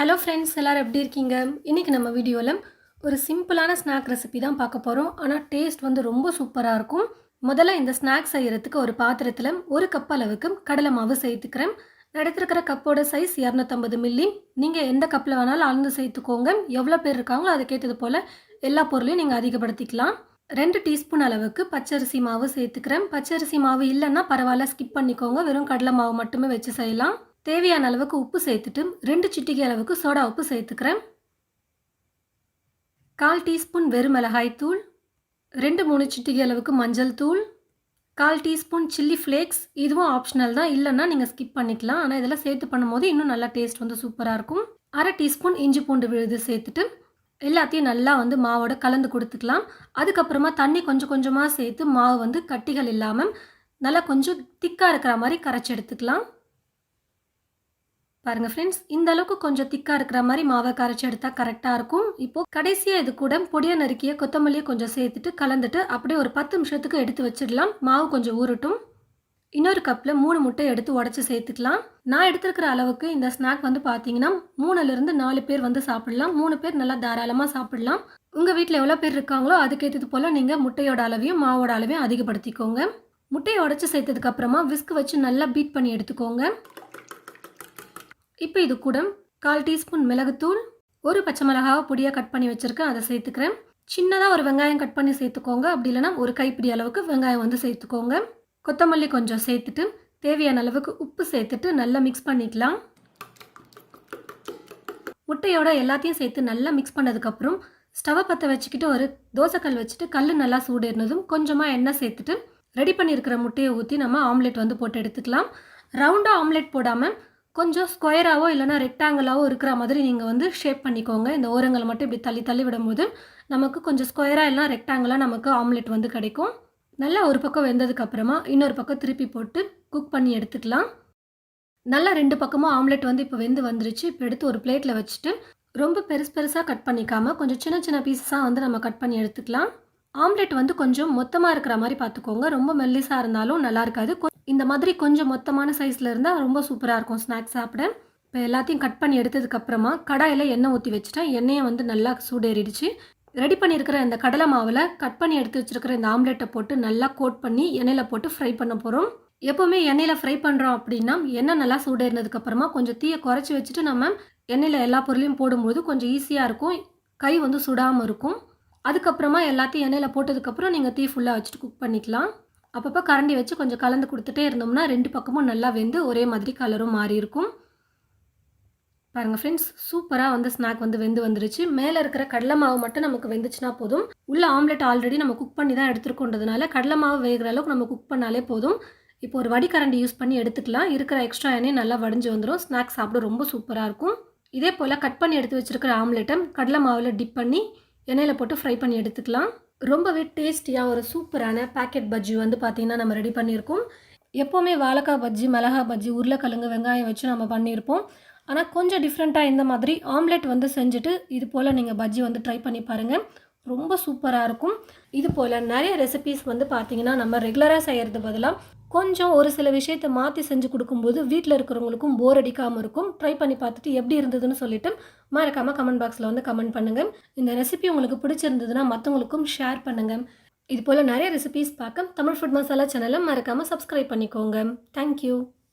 Hello friends எல்லோரும் எப்படி இருக்கீங்க? இன்றைக்கி நம்ம வீடியோவில் ஒரு சிம்பிளான ஸ்நாக் ரெசிபி தான் பார்க்க போகிறோம் ஆனால் டேஸ்ட் வந்து ரொம்ப சூப்பராக இருக்கும். முதல்ல இந்த ஸ்நாக் செய்கிறதுக்கு ஒரு பாத்திரத்தில் ஒரு கப் அளவுக்கு கடலை மாவு சேர்த்துக்கிறேன். நான் எடுத்துருக்கிற கப்போட சைஸ் இரநூத்தம்பது மில்லி நீங்கள் எந்த கப்பில் வேணாலும் அளந்து சேர்த்துக்கோங்க. எவ்வளோ பேர் இருக்காங்களோ அதுக்கேற்றது போல் எல்லா பொருளையும் நீங்கள் அதிகப்படுத்திக்கலாம். ரெண்டு டீஸ்பூன் அளவுக்கு பச்சரிசி மாவு சேர்த்துக்கிறேன். பச்சரிசி மாவு இல்லைன்னா பரவாயில்ல ஸ்கிப் பண்ணிக்கோங்க. வெறும் கடலை மாவு மட்டுமே வச்சு செய்யலாம். தேவையான அளவுக்கு உப்பு சேர்த்துட்டு ரெண்டு சிட்டிகை அளவுக்கு சோடா உப்பு சேர்த்துக்கிறேன். கால் டீஸ்பூன் வெறும் மிளகாய் தூள் ரெண்டு மூணு சிட்டிகை அளவுக்கு மஞ்சள் தூள் கால் டீஸ்பூன் சில்லி ஃப்ளேக்ஸ். இதுவும் ஆப்ஷனல் தான். இல்லைன்னா நீங்கள் ஸ்கிப் பண்ணிக்கலாம். ஆனால் இதெல்லாம் சேர்த்து பண்ணும்போது இன்னும் நல்லா டேஸ்ட் வந்து சூப்பராக இருக்கும். அரை டீஸ்பூன் இஞ்சி பூண்டு விழுது சேர்த்துட்டு எல்லாத்தையும் நல்லா வந்து மாவோட கலந்து கொடுத்துக்கலாம். அதுக்கப்புறமா தண்ணி கொஞ்சம் கொஞ்சமாக சேர்த்து மாவு வந்து கட்டிகள் இல்லாமல் நல்லா கொஞ்சம் திக்காக இருக்கிற மாதிரி கரைச்சி எடுத்துக்கலாம். பாருங்கள் ஃப்ரெண்ட்ஸ் இந்த அளவுக்கு கொஞ்சம் திக்காக இருக்கிற மாதிரி மாவை கரைச்சி எடுத்தால் கரெக்டாக இருக்கும். இப்போது கடைசியாக இது கூட பொடியை நறுக்கிய கொத்தமல்லியை கொஞ்சம் சேர்த்துட்டு கலந்துட்டு அப்படியே ஒரு பத்து நிமிஷத்துக்கு எடுத்து வச்சிடலாம். மாவு கொஞ்சம் ஊறட்டும். இன்னொரு கப்பில் மூணு முட்டை எடுத்து உடச்சி சேர்த்துக்கலாம். நான் எடுத்துருக்கிற அளவுக்கு இந்த ஸ்நாக் வந்து பார்த்தீங்கன்னா மூணுலேருந்து நாலு பேர் வந்து சாப்பிடலாம். மூணு பேர் நல்லா தாராளமாக சாப்பிடலாம். உங்கள் வீட்டில் எவ்வளோ பேர் இருக்காங்களோ அதுக்கேற்றது போல் நீங்கள் முட்டையோட அளவையும் மாவோட அளவையும் அதிகப்படுத்திக்கோங்க. முட்டையை உடச்சி சேர்த்ததுக்கப்புறமா விஸ்க் வச்சு நல்லா பீட் பண்ணி எடுத்துக்கோங்க. இப்போ இது கூட கால் டீஸ்பூன் மிளகுத்தூள் ஒரு பச்சை மிளகாவை பொடியாக கட் பண்ணி வச்சுருக்கேன் அதை சேர்த்துக்கிறேன். சின்னதாக ஒரு வெங்காயம் கட் பண்ணி சேர்த்துக்கோங்க. அப்படி இல்லைன்னா ஒரு கைப்பிடி அளவுக்கு வெங்காயம் வந்து சேர்த்துக்கோங்க. கொத்தமல்லி கொஞ்சம் சேர்த்துட்டு தேவையான அளவுக்கு உப்பு சேர்த்துட்டு நல்லா மிக்ஸ் பண்ணிக்கலாம். முட்டையோட எல்லாத்தையும் சேர்த்து நல்லா மிக்ஸ் பண்ணதுக்கப்புறம் ஸ்டவை பற்ற வச்சுக்கிட்டு ஒரு தோசைக்கல் வச்சுட்டு கல் நல்லா சூடேறினதும் கொஞ்சமாக எண்ணெய் சேர்த்துட்டு ரெடி பண்ணியிருக்கிற முட்டையை ஊற்றி நம்ம ஆம்லெட் வந்து போட்டு எடுத்துக்கலாம். ரவுண்டாக ஆம்லெட் போடாமல் கொஞ்சம் ஸ்கொயராகவோ இல்லைனா ரெக்டாங்கிளாகவோ இருக்கிற மாதிரி நீங்கள் வந்து ஷேப் பண்ணிக்கோங்க. இந்த ஓரங்களை மட்டும் இப்படி தள்ளி தள்ளி விடும்போது நமக்கு கொஞ்சம் ஸ்கொயராக இல்லைனா ரெக்டாங்கிளாக நமக்கு ஆம்லெட் வந்து கிடைக்கும். நல்லா ஒரு பக்கம் வெந்ததுக்கு அப்புறமா இன்னொரு பக்கம் திருப்பி போட்டு குக் பண்ணி எடுத்துக்கலாம். நல்லா ரெண்டு பக்கமும் ஆம்லெட் வந்து இப்போ வெந்து வந்துருச்சு. இப்போ எடுத்து ஒரு பிளேட்டில் வச்சுட்டு ரொம்ப பெருசு பெருசாக கட் பண்ணிக்காமல் கொஞ்சம் சின்ன சின்ன பீஸஸாக வந்து நம்ம கட் பண்ணி எடுத்துக்கலாம். ஆம்லெட் வந்து கொஞ்சம் மொத்தமாக இருக்கிற மாதிரி பார்த்துக்கோங்க. ரொம்ப மெல்லிஸாக இருந்தாலும் நல்லா இருக்காது. இந்த மாதிரி கொஞ்சம் மொத்தமான சைஸில் இருந்தால் ரொம்ப சூப்பராக இருக்கும். ஸ்நாக்ஸ் சாப்பிட. இப்போ எல்லாத்தையும் கட் பண்ணி எடுத்ததுக்கப்புறமா கடாயில் எண்ணெய் ஊற்றி வச்சுட்டேன். எண்ணெயை வந்து நல்லா சூடேறிடுச்சு. ரெடி பண்ணியிருக்கிற இந்த கடலை மாவில் கட் பண்ணி எடுத்து வச்சுருக்கிற இந்த ஆம்லெட்டை போட்டு நல்லா கோட் பண்ணி எண்ணெயில் போட்டு ஃப்ரை பண்ண போகிறோம் எப்போவுமே எண்ணெயில் ஃப்ரை பண்ணுறோம் அப்படின்னா எண்ணெய் நல்லா சூடேறினதுக்கப்புறமா கொஞ்சம் தீயை குறைச்சி வச்சுட்டு நம்ம எண்ணெயில் எல்லா பொருளையும் போடும்போது கொஞ்சம் ஈஸியாக இருக்கும். கை வந்து சுடாமல் இருக்கும். அதுக்கப்புறமா எல்லாத்தையும் எண்ணெயில் போட்டதுக்கப்புறம் நீங்கள் தீ ஃபுல்லாக வச்சுட்டு குக் பண்ணிக்கலாம். அப்பப்போ கரண்டி வச்சு கொஞ்சம் கலந்து கொடுத்துட்டே இருந்தோம்னா ரெண்டு பக்கமும் நல்லா வெந்து ஒரே மாதிரி கலரும் மாறி இருக்கும். பாருங்கள் ஃப்ரெண்ட்ஸ் சூப்பராக வந்து ஸ்நாக் வந்து வெந்து வந்துருச்சு. மேலே இருக்கிற கடலை மாவு மட்டும் நமக்கு வெந்துச்சுன்னா போதும். உள்ள ஆம்லெட் ஆல்ரெடி நம்ம குக் பண்ணி தான் எடுத்துருக்கோன்றதுனால கடலை மாவு வேகிற அளவுக்கு நம்ம குக் பண்ணாலே போதும். இப்போ ஒரு வடிகரண்டி யூஸ் பண்ணி எடுத்துக்கலாம். இருக்கிற எக்ஸ்ட்ரா எண்ணெய் நல்லா வடிஞ்சு வந்துடும் ஸ்நாக்ஸ் சாப்பிட ரொம்ப சூப்பராக இருக்கும். இதே போல் கட் பண்ணி எடுத்து வச்சுருக்கிற ஆம்லெட்டை கடலை மாவில் டிப் பண்ணி எண்ணெயில் போட்டு ஃப்ரை பண்ணி எடுத்துக்கலாம். ரொம்பவே டேஸ்டியாக ஒரு சூப்பரான பேக்கெட் பஜ்ஜி வந்து பார்த்திங்கன்னா நம்ம ரெடி பண்ணியிருக்கோம். எப்போவுமே வாழைக்காய் பஜ்ஜி மிளகா பஜ்ஜி உருளைக்கிழங்கு வெங்காயம் வச்சு நம்ம பண்ணியிருப்போம். ஆனால் கொஞ்சம் டிஃப்ரெண்ட்டாக இந்த மாதிரி ஆம்லெட் வந்து செஞ்சுட்டு இது போல் நீங்கள் பஜ்ஜி வந்து ட்ரை பண்ணி பாருங்கள் ரொம்ப சூப்பராக இருக்கும். இது போல் நிறைய ரெசிபீஸ் வந்து பார்த்திங்கன்னா நம்ம ரெகுலராக செய்கிறது பதிலாக கொஞ்சம் ஒரு சில விஷயத்தை மாற்றி செஞ்சு கொடுக்கும்போது வீட்டில் இருக்கிறவங்களுக்கும் போர் அடிக்காமல் இருக்கும். ட்ரை பண்ணி பார்த்துட்டு எப்படி இருந்ததுன்னு சொல்லிட்டு மறக்காமல் கமெண்ட் பாக்ஸில் வந்து கமெண்ட் பண்ணுங்கள் இந்த ரெசிபி உங்களுக்கு பிடிச்சிருந்ததுன்னா மற்றவங்களுக்கும் ஷேர் பண்ணுங்கள் இது போல் நிறைய ரெசிபிஸ் பார்க்க தமிழ் ஃபுட் மசாலா சேனலை மறக்காமல் சப்ஸ்கிரைப் பண்ணிக்கோங்க. தேங்க்யூ